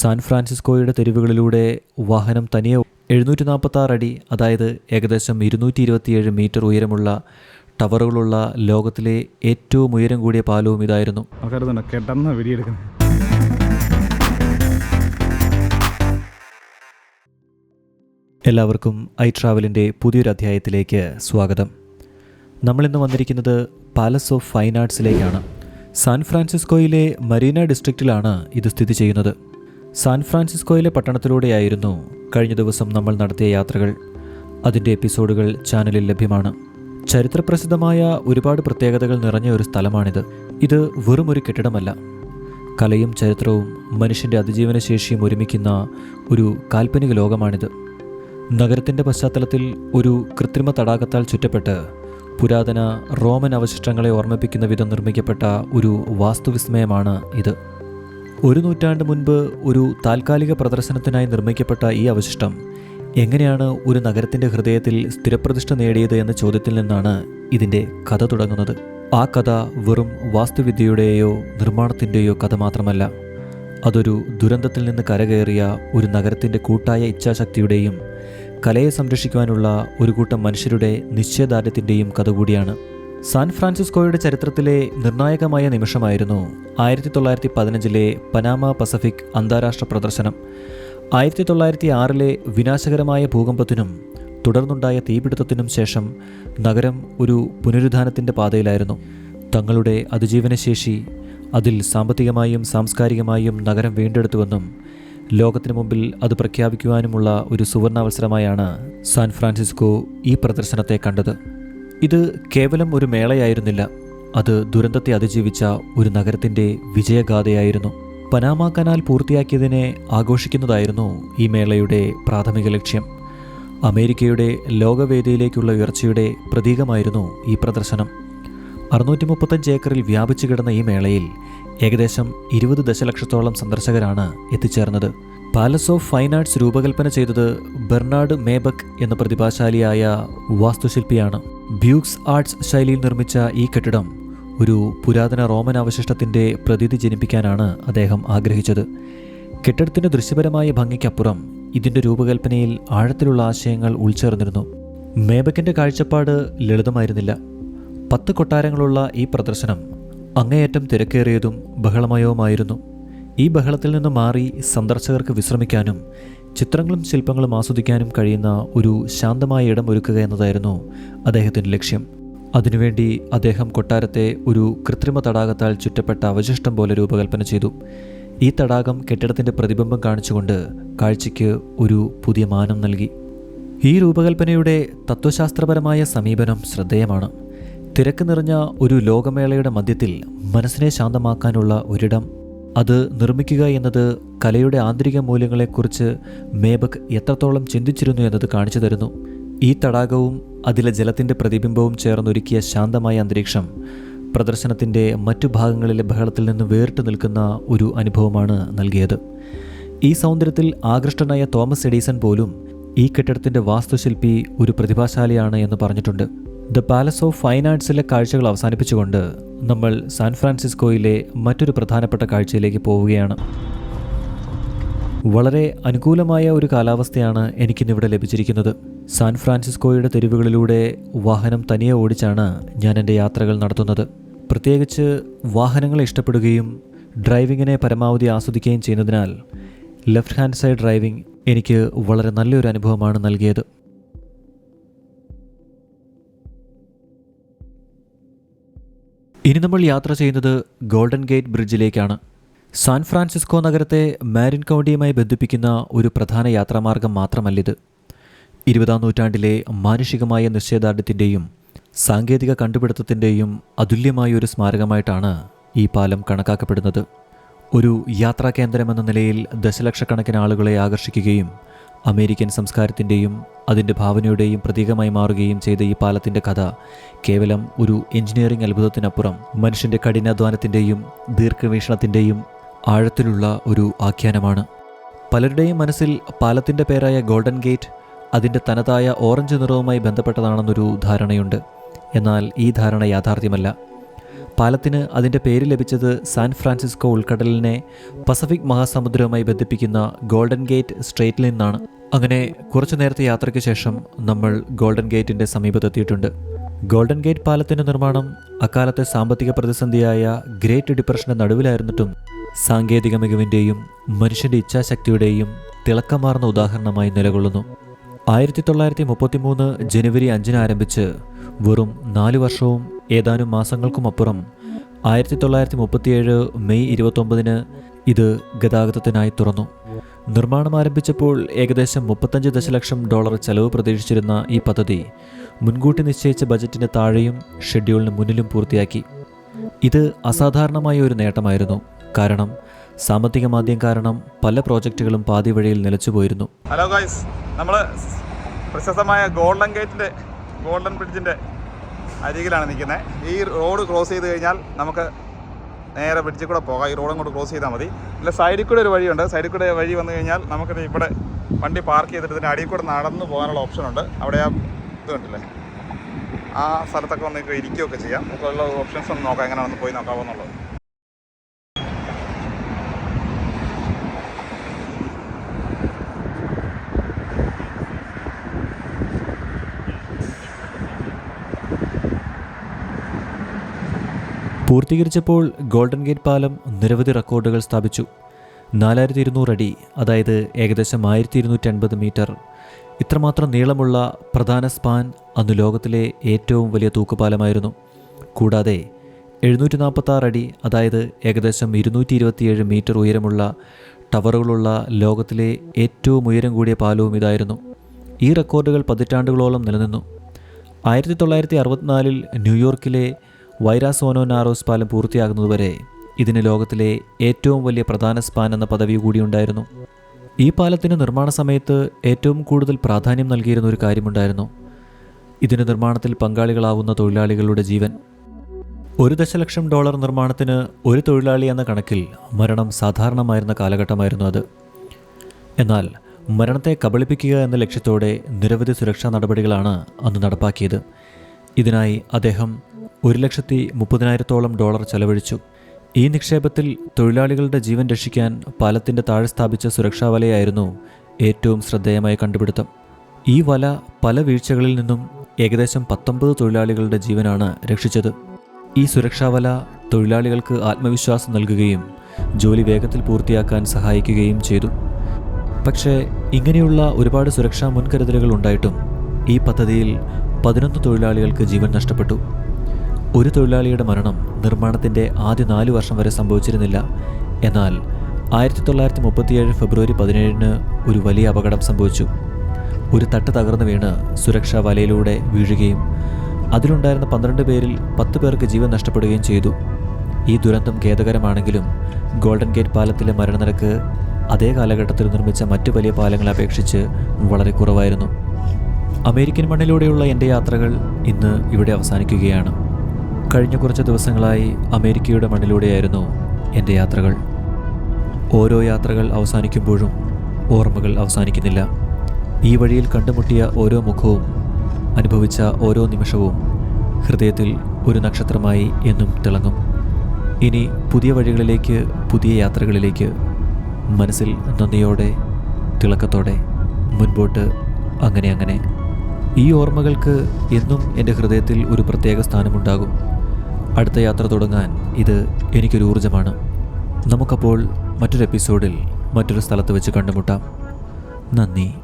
San ഫ്രാൻസിസ്കോയുടെ തെരുവുകളിലൂടെ വാഹനം തനിയെ എഴുന്നൂറ്റി നാൽപ്പത്താറ് അടി അതായത് ഏകദേശം ഇരുന്നൂറ്റി ഇരുപത്തിയേഴ് മീറ്റർ ഉയരമുള്ള ടവറുകളുള്ള ലോകത്തിലെ ഏറ്റവും ഉയരം കൂടിയ പാലവും ഇതായിരുന്നു. എല്ലാവർക്കും ഐ ട്രാവലിന്റെ പുതിയൊരു അധ്യായത്തിലേക്ക് സ്വാഗതം. നമ്മളിന്ന് വന്നിരിക്കുന്നത് പാലസ് ഓഫ് ഫൈൻ ആർട്സിലേക്കാണ്. സാൻ ഫ്രാൻസിസ്കോയിലെ മരീന ഡിസ്ട്രിക്റ്റിലാണ് ഇത് സ്ഥിതി ചെയ്യുന്നത്. സാൻ ഫ്രാൻസിസ്കോയിലെ പട്ടണത്തിലൂടെയായിരുന്നു കഴിഞ്ഞ ദിവസം നമ്മൾ നടത്തിയ യാത്രകൾ. അതിന്റെ എപ്പിസോഡുകൾ ചാനലിൽ ലഭ്യമാണ്. ചരിത്രപ്രസിദ്ധമായ ഒരുപാട് പ്രത്യേകതകൾ നിറഞ്ഞ ഒരു സ്ഥലമാണിത്. ഇത് വെറും ഒരു കെട്ടിടമല്ല. കലയും ചരിത്രവും മനുഷ്യന്റെ അതിജീവന ശേഷിയും ഒരുമിക്കുന്ന ഒരു കാൽപ്പനിക ലോകമാണിത്. നഗരത്തിന്റെ പശ്ചാത്തലത്തിൽ ഒരു കൃത്രിമ തടാകത്താൽ ചുറ്റപ്പെട്ട് പുരാതന റോമൻ അവശിഷ്ടങ്ങളെ ഓർമ്മിപ്പിക്കുന്ന വിധം നിർമ്മിക്കപ്പെട്ട ഒരു വാസ്തുവിസ്മയമാണ് ഇത്. ഒരു നൂറ്റാണ്ട് മുൻപ് ഒരു താൽക്കാലിക പ്രദർശനത്തിനായി നിർമ്മിക്കപ്പെട്ട ഈ അവശിഷ്ടം എങ്ങനെയാണ് ഒരു നഗരത്തിന്റെ ഹൃദയത്തിൽ സ്ഥിരപ്രതിഷ്ഠ നേടിയത് എന്ന ചോദ്യത്തിൽ നിന്നാണ് ഇതിന്റെ കഥ തുടങ്ങുന്നത്. ആ കഥ വെറും വാസ്തുവിദ്യയുടെയോ നിർമ്മാണത്തിന്റെയോ കഥ മാത്രമല്ല അതൊരു ദുരന്തത്തിൽ നിന്ന് കരകയറിയ ഒരു നഗരത്തിന്റെ കൂട്ടായ ഇച്ഛാശക്തിയുടെയും കലയെ സംരക്ഷിക്കുവാനുള്ള ഒരു കൂട്ടം മനുഷ്യരുടെ നിശ്ചയദാർഢ്യത്തിന്റെയും കഥ കൂടിയാണ്. സാൻ ഫ്രാൻസിസ്കോയുടെ ചരിത്രത്തിലെ നിർണായകമായ നിമിഷമായിരുന്നു ആയിരത്തി തൊള്ളായിരത്തി പതിനഞ്ചിലെ പനാമ പസഫിക് അന്താരാഷ്ട്ര പ്രദർശനം. ആയിരത്തി തൊള്ളായിരത്തി ആറിലെ വിനാശകരമായ ഭൂകമ്പത്തിനും തുടർന്നുണ്ടായ തീപിടുത്തത്തിനും ശേഷം നഗരം ഒരു പുനരുദ്ധാനത്തിന്റെ പാതയിലായിരുന്നു. തങ്ങളുടെ അതിജീവനശേഷി അതിൽ സാമ്പത്തികമായും സാംസ്കാരികമായും നഗരം വീണ്ടെടുത്തുവെന്നും ലോകത്തിനു മുമ്പിൽ അത് പ്രഖ്യാപിക്കുവാനുമുള്ള ഒരു സുവർണാവസരമായാണ് സാൻ ഫ്രാൻസിസ്കോ ഈ പ്രദർശനത്തെ കണ്ടത്. ഇത് കേവലം ഒരു മേളയായിരുന്നില്ല. അത് ദുരന്തത്തെ അതിജീവിച്ച ഒരു നഗരത്തിന്റെ വിജയഗാഥയായിരുന്നു. പനാമ കനാൽ പൂർത്തിയാക്കിയതിനെ ആഘോഷിക്കുന്നതായിരുന്നു ഈ മേളയുടെ പ്രാഥമിക ലക്ഷ്യം. അമേരിക്കയുടെ ലോകവേദിയിലേക്കുള്ള ഉയർച്ചയുടെ പ്രതീകമായിരുന്നു ഈ പ്രദർശനം. അറുന്നൂറ്റി മുപ്പത്തഞ്ച് ഏക്കറിൽ വ്യാപിച്ചു കിടന്ന ഈ മേളയിൽ ഏകദേശം ഇരുപത് ദശലക്ഷത്തോളം സന്ദർശകരാണ് എത്തിച്ചേർന്നത്. പാലസ് ഓഫ് ഫൈൻ ആർട്സ് രൂപകൽപ്പന ചെയ്തത് ബെർണാഡ് മേബക് എന്ന പ്രതിഭാശാലിയായ വാസ്തുശില്പിയാണ്. ബ്യൂക്സ് ആർട്സ് ശൈലിയിൽ നിർമ്മിച്ച ഈ കെട്ടിടം ഒരു പുരാതന റോമൻ അവശിഷ്ടത്തിന്റെ പ്രതീതി ജനിപ്പിക്കാനാണ് അദ്ദേഹം ആഗ്രഹിച്ചത്. കെട്ടിടത്തിന്റെ ദൃശ്യപരമായ ഭംഗിക്കപ്പുറം ഇതിന്റെ രൂപകൽപ്പനയിൽ ആഴത്തിലുള്ള ആശയങ്ങൾ ഉൾച്ചേർന്നിരുന്നു. മേബക്കിന്റെ കാഴ്ചപ്പാട് ലളിതമായിരുന്നില്ല. പത്ത് കൊട്ടാരങ്ങളുള്ള ഈ പ്രദർശനം അങ്ങേയറ്റം തിരക്കേറിയതും ബഹളമയവുമായിരുന്നു. ഈ ബഹളത്തിൽ നിന്ന് മാറി സന്ദർശകർക്ക് വിശ്രമിക്കാനും ചിത്രങ്ങളും ശില്പങ്ങളും ആസ്വദിക്കാനും കഴിയുന്ന ഒരു ശാന്തമായ ഇടം ഒരുക്കുക എന്നതായിരുന്നു അദ്ദേഹത്തിന്റെ ലക്ഷ്യം. അതിനുവേണ്ടി അദ്ദേഹം കൊട്ടാരത്തെ ഒരു കൃത്രിമ തടാകത്താൽ ചുറ്റപ്പെട്ട അവശിഷ്ടം പോലെ രൂപകൽപ്പന ചെയ്തു. ഈ തടാകം കെട്ടിടത്തിന്റെ പ്രതിബിംബം കാണിച്ചുകൊണ്ട് കാഴ്ചയ്ക്ക് ഒരു പുതിയ മാനം നൽകി. ഈ രൂപകൽപ്പനയുടെ തത്വശാസ്ത്രപരമായ സമീപനം ശ്രദ്ധേയമാണ്. തിരക്ക് നിറഞ്ഞ ഒരു ലോകമേളയുടെ മധ്യത്തിൽ മനസ്സിനെ ശാന്തമാക്കാനുള്ള ഒരിടം അത് നിർമ്മിക്കുക എന്നത് കലയുടെ ആന്തരിക മൂല്യങ്ങളെക്കുറിച്ച് മേബക് എത്രത്തോളം ചിന്തിച്ചിരുന്നു എന്നത് കാണിച്ചു തരുന്നു. ഈ തടാകവും അതിലെ ജലത്തിന്റെ പ്രതിബിംബവും ചേർന്നൊരുക്കിയ ശാന്തമായ അന്തരീക്ഷം പ്രദർശനത്തിന്റെ മറ്റു ഭാഗങ്ങളിലെ ബഹളത്തിൽ നിന്ന് വേറിട്ട് നിൽക്കുന്ന ഒരു അനുഭവമാണ് നൽകിയത്. ഈ സൗന്ദര്യത്തിൽ ആകൃഷ്ടനായ തോമസ് എഡീസൺ പോലും ഈ കെട്ടിടത്തിന്റെ വാസ്തുശില്പി ഒരു പ്രതിഭാശാലിയാണ് എന്ന് പറഞ്ഞിട്ടുണ്ട്. ദ പാലസ് ഓഫ് ഫൈൻ ആർട്സിലെ കാഴ്ചകൾ അവസാനിപ്പിച്ചുകൊണ്ട് നമ്മൾ സാൻ ഫ്രാൻസിസ്കോയിലെ മറ്റൊരു പ്രധാനപ്പെട്ട കാഴ്ചയിലേക്ക് പോവുകയാണ്. വളരെ അനുകൂലമായ ഒരു കാലാവസ്ഥയാണ് എനിക്കിന്നിവിടെ ലഭിച്ചിരിക്കുന്നത്. സാൻ ഫ്രാൻസിസ്കോയുടെ തെരുവുകളിലൂടെ വാഹനം തനിയെ ഓടിച്ചാണ് ഞാൻ എന്റെ യാത്രകൾ നടത്തുന്നത്. പ്രത്യേകിച്ച് വാഹനങ്ങളെ ഇഷ്ടപ്പെടുകയും ഡ്രൈവിങ്ങിനെ പരമാവധി ആസ്വദിക്കുകയും ചെയ്യുന്നതിനാൽ ലെഫ്റ്റ് ഹാൻഡ് സൈഡ് ഡ്രൈവിംഗ് എനിക്ക് വളരെ നല്ലൊരു അനുഭവമാണ് നൽകിയത്. ഇനി നമ്മൾ യാത്ര ചെയ്യുന്നത് ഗോൾഡൻ ഗേറ്റ് ബ്രിഡ്ജിലേക്കാണ്. സാൻ ഫ്രാൻസിസ്കോ നഗരത്തെ മാരിൻ കൗണ്ടിയുമായി ബന്ധിപ്പിക്കുന്ന ഒരു പ്രധാന യാത്രാമാർഗം മാത്രമല്ലിത്. ഇരുപതാം നൂറ്റാണ്ടിലെ മാനുഷികമായ നിശ്ചയദാർഢ്യത്തിന്റെയും സാങ്കേതിക കണ്ടുപിടുത്തത്തിന്റെയും അതുല്യമായ ഒരു സ്മാരകമായിട്ടാണ് ഈ പാലം കണക്കാക്കപ്പെടുന്നത്. ഒരു യാത്രാ കേന്ദ്രമെന്ന നിലയിൽ ദശലക്ഷക്കണക്കിന് ആളുകളെ ആകർഷിക്കുകയും അമേരിക്കൻ സംസ്കാരത്തിന്റെയും അതിന്റെ ഭാവനയുടെയും പ്രതീകമായി മാറുകയും ചെയ്ത ഈ പാലത്തിന്റെ കഥ കേവലം ഒരു എഞ്ചിനീയറിംഗ് അത്ഭുതത്തിനപ്പുറം മനുഷ്യന്റെ കഠിനാധ്വാനത്തിന്റെയും ദീർഘവീക്ഷണത്തിന്റെയും ആഴത്തിലുള്ള ഒരു ആഖ്യാനമാണ്. പലരുടെയും മനസ്സിൽ പാലത്തിന്റെ പേരായ ഗോൾഡൻ ഗേറ്റ് അതിന്റെ തനതായ ഓറഞ്ച് നിറവുമായി ബന്ധപ്പെട്ടതാണെന്നൊരു ധാരണയുണ്ട്. എന്നാൽ ഈ ധാരണ യാഥാർത്ഥ്യമല്ല. പാലത്തിന് അതിന്റെ പേര് ലഭിച്ചത് സാൻ ഫ്രാൻസിസ്കോ ഉൾക്കടലിനെ പസഫിക് മഹാസമുദ്രവുമായി ബന്ധിപ്പിക്കുന്ന ഗോൾഡൻ ഗേറ്റ് സ്ട്രേറ്റിൽ നിന്നാണ്. അങ്ങനെ കുറച്ചു നേരത്തെ യാത്രയ്ക്ക് ശേഷം നമ്മൾ ഗോൾഡൻ ഗേറ്റിന്റെ സമീപത്തെത്തിയിട്ടുണ്ട്. ഗോൾഡൻ ഗേറ്റ് പാലത്തിന്റെ നിർമ്മാണം അക്കാലത്തെ സാമ്പത്തിക പ്രതിസന്ധിയായ ഗ്രേറ്റ് ഡിപ്രഷന്റെ നടുവിലായിരുന്നിട്ടും സാങ്കേതിക മികവിന്റെയും മനുഷ്യന്റെ ഇച്ഛാശക്തിയുടെയും തിളക്കമാർന്ന ഉദാഹരണമായി നിലകൊള്ളുന്നു. ആയിരത്തി തൊള്ളായിരത്തി മുപ്പത്തിമൂന്ന് ജനുവരി അഞ്ചിന് ആരംഭിച്ച് വെറും നാല് വർഷവും ഏതാനും മാസങ്ങൾക്കുമപ്പുറം ആയിരത്തി തൊള്ളായിരത്തി മുപ്പത്തിയേഴ് മെയ് ഇരുപത്തൊമ്പതിന് ഇത് ഗതാഗതത്തിനായി തുറന്നു. നിർമ്മാണം ആരംഭിച്ചപ്പോൾ ഏകദേശം മുപ്പത്തഞ്ച് ദശലക്ഷം ഡോളർ ചെലവ് പ്രതീക്ഷിച്ചിരുന്ന ഈ പദ്ധതി മുൻകൂട്ടി നിശ്ചയിച്ച ബജറ്റിന് താഴെയും ഷെഡ്യൂളിന് മുന്നിലും പൂർത്തിയാക്കി. ഇത് അസാധാരണമായ ഒരു നേട്ടമായിരുന്നു. കാരണം സാമ്പത്തിക മാന്ദ്യം കാരണം പല പ്രോജക്റ്റുകളും പാതി വഴിയിൽ നിലച്ചുപോയിരുന്നു. ഹലോ ഗൈസ് നമ്മൾ പ്രശസ്തമായ ഗോൾഡൻ ഗേറ്റിന്റെ ഗോൾഡൻ ബ്രിഡ്ജിന്റെ അരികിലാണ് നിൽക്കുന്നത്. ഈ റോഡ് ക്രോസ് ചെയ്ത് കഴിഞ്ഞാൽ നമുക്ക് നേരെ ബ്രിഡ്ജിൽ കൂടെ പോകാം. ഈ റോഡും കൂടെ ക്രോസ് ചെയ്താൽ മതി. ഇല്ല സൈഡിൽ കൂടെ ഒരു വഴിയുണ്ട്. സൈഡിൽ കൂടെ വഴി വന്നു കഴിഞ്ഞാൽ നമുക്ക് ഇവിടെ വണ്ടി പാർക്ക് ചെയ്തിട്ട് ഇതിന്റെ അടിയിൽ കൂടെ നടന്ന് പോകാനുള്ള ഓപ്ഷൻ ഉണ്ട്. അവിടെ ആ ഇത് കണ്ടില്ലേ? ആ സ്ഥലത്തൊക്കെ വന്ന് ഇരിക്കുകയൊക്കെ ചെയ്യാം. നമുക്കുള്ള ഓപ്ഷൻസ് ഒന്ന് നോക്കാം. എങ്ങനെയാണെന്ന് പോയി നോക്കാമോ പൂർത്തീകരിച്ചപ്പോൾ ഗോൾഡൻ ഗേറ്റ് പാലം നിരവധി റെക്കോർഡുകൾ സ്ഥാപിച്ചു. നാലായിരത്തി ഇരുന്നൂറ് അടി അതായത് ഏകദേശം ആയിരത്തി ഇരുന്നൂറ്റി അൻപത് മീറ്റർ. ഇത്രമാത്രം നീളമുള്ള പ്രധാന സ്പാൻ അന്ന് ലോകത്തിലെ ഏറ്റവും വലിയ തൂക്കുപാലമായിരുന്നു. കൂടാതെ എഴുന്നൂറ്റി നാൽപ്പത്താറ് അടി അതായത് ഏകദേശം ഇരുന്നൂറ്റി ഇരുപത്തിയേഴ് മീറ്റർ ഉയരമുള്ള ടവറുകളുള്ള ലോകത്തിലെ ഏറ്റവും ഉയരം കൂടിയ പാലവും ഇതായിരുന്നു. ഈ റെക്കോർഡുകൾ പതിറ്റാണ്ടുകളോളം നിലനിന്നു. ആയിരത്തി തൊള്ളായിരത്തി അറുപത്തിനാലിൽ ന്യൂയോർക്കിലെ വൈരാസോനോ നാറോസ് പാലം പൂർത്തിയാകുന്നതുവരെ ഇതിന് ലോകത്തിലെ ഏറ്റവും വലിയ പ്രധാന സ്പാൻ എന്ന പദവി കൂടിയുണ്ടായിരുന്നു. ഈ പാലത്തിന് നിർമ്മാണ സമയത്ത് ഏറ്റവും കൂടുതൽ പ്രാധാന്യം നൽകിയിരുന്ന ഒരു കാര്യമുണ്ടായിരുന്നു. ഇതിന് നിർമ്മാണത്തിൽ പങ്കാളികളാവുന്ന തൊഴിലാളികളുടെ ജീവൻ. ഒരു ദശലക്ഷം ഡോളർ നിർമ്മാണത്തിന് ഒരു തൊഴിലാളി എന്ന കണക്കിൽ മരണം സാധാരണമായിരുന്ന കാലഘട്ടമായിരുന്നു അത്. എന്നാൽ മരണത്തെ കബളിപ്പിക്കുക എന്ന ലക്ഷ്യത്തോടെ നിരവധി സുരക്ഷാ നടപടികളാണ് അന്ന് നടപ്പാക്കിയത്. ഇതിനായി അദ്ദേഹം ഒരു ലക്ഷത്തി മുപ്പതിനായിരത്തോളം ഡോളർ ചെലവഴിച്ചു. ഈ നിക്ഷേപത്തിൽ തൊഴിലാളികളുടെ ജീവൻ രക്ഷിക്കാൻ പാലത്തിന്റെ താഴെ സ്ഥാപിച്ച സുരക്ഷാ വലയായിരുന്നു ഏറ്റവും ശ്രദ്ധേയമായ കണ്ടുപിടുത്തം. ഈ വല പല വീഴ്ചകളിൽ നിന്നും ഏകദേശം പത്തൊമ്പത് തൊഴിലാളികളുടെ ജീവനാണ് രക്ഷിച്ചത്. ഈ സുരക്ഷാ വല തൊഴിലാളികൾക്ക് ആത്മവിശ്വാസം നൽകുകയും ജോലി വേഗത്തിൽ പൂർത്തിയാക്കാൻ സഹായിക്കുകയും ചെയ്തു. പക്ഷേ ഇങ്ങനെയുള്ള ഒരുപാട് സുരക്ഷാ മുൻകരുതലുകൾ ഉണ്ടായിട്ടും ഈ പദ്ധതിയിൽ പതിനൊന്ന് തൊഴിലാളികൾക്ക് ജീവൻ നഷ്ടപ്പെട്ടു. ഒരു തൊഴിലാളിയുടെ മരണം നിർമ്മാണത്തിന്റെ ആദ്യ നാല് വർഷം വരെ സംഭവിച്ചിരുന്നില്ല. എന്നാൽ ആയിരത്തി തൊള്ളായിരത്തി മുപ്പത്തിയേഴ് ഫെബ്രുവരി പതിനേഴിന് ഒരു വലിയ അപകടം സംഭവിച്ചു. ഒരു തട്ട് തകർന്നു വീണ് സുരക്ഷാ വലയിലൂടെ വീഴുകയും അതിലുണ്ടായിരുന്ന പന്ത്രണ്ട് പേരിൽ പത്ത് പേർക്ക് ജീവൻ നഷ്ടപ്പെടുകയും ചെയ്തു. ഈ ദുരന്തം ഖേദകരമാണെങ്കിലും ഗോൾഡൻ ഗേറ്റ് പാലത്തിലെ മരണനിരക്ക് അതേ കാലഘട്ടത്തിൽ നിർമ്മിച്ച മറ്റു വലിയ പാലങ്ങളെ അപേക്ഷിച്ച് വളരെ കുറവായിരുന്നു. അമേരിക്കൻ മണ്ണിലൂടെയുള്ള എന്റെ യാത്രകൾ ഇന്ന് ഇവിടെ അവസാനിക്കുകയാണ്. കഴിഞ്ഞ കുറച്ച് ദിവസങ്ങളായി അമേരിക്കയുടെ മണ്ണിലൂടെയായിരുന്നു എന്റെ യാത്രകൾ. ഓരോ യാത്രകൾ അവസാനിക്കുമ്പോഴും ഓർമ്മകൾ അവസാനിക്കുന്നില്ല. ഈ വഴിയിൽ കണ്ടുമുട്ടിയ ഓരോ മുഖവും അനുഭവിച്ച ഓരോ നിമിഷവും ഹൃദയത്തിൽ ഒരു നക്ഷത്രമായി എന്നും തിളങ്ങും. ഇനി പുതിയ വഴികളിലേക്ക് പുതിയ യാത്രകളിലേക്ക് മനസ്സിൽ നന്ദിയോടെ തിളക്കത്തോടെ മുൻപോട്ട് അങ്ങനെ അങ്ങനെ. ഈ ഓർമ്മകൾക്ക് എന്നും എന്റെ ഹൃദയത്തിൽ ഒരു പ്രത്യേക സ്ഥാനമുണ്ടാകും. അടുത്ത യാത്ര തുടങ്ങാൻ ഇത് എനിക്കൊരു ഊർജമാണ്. നമുക്കപ്പോൾ മറ്റൊരു എപ്പിസോഡിൽ മറ്റൊരു സ്ഥലത്ത് വെച്ച് കണ്ടുമുട്ടാം. നന്ദി.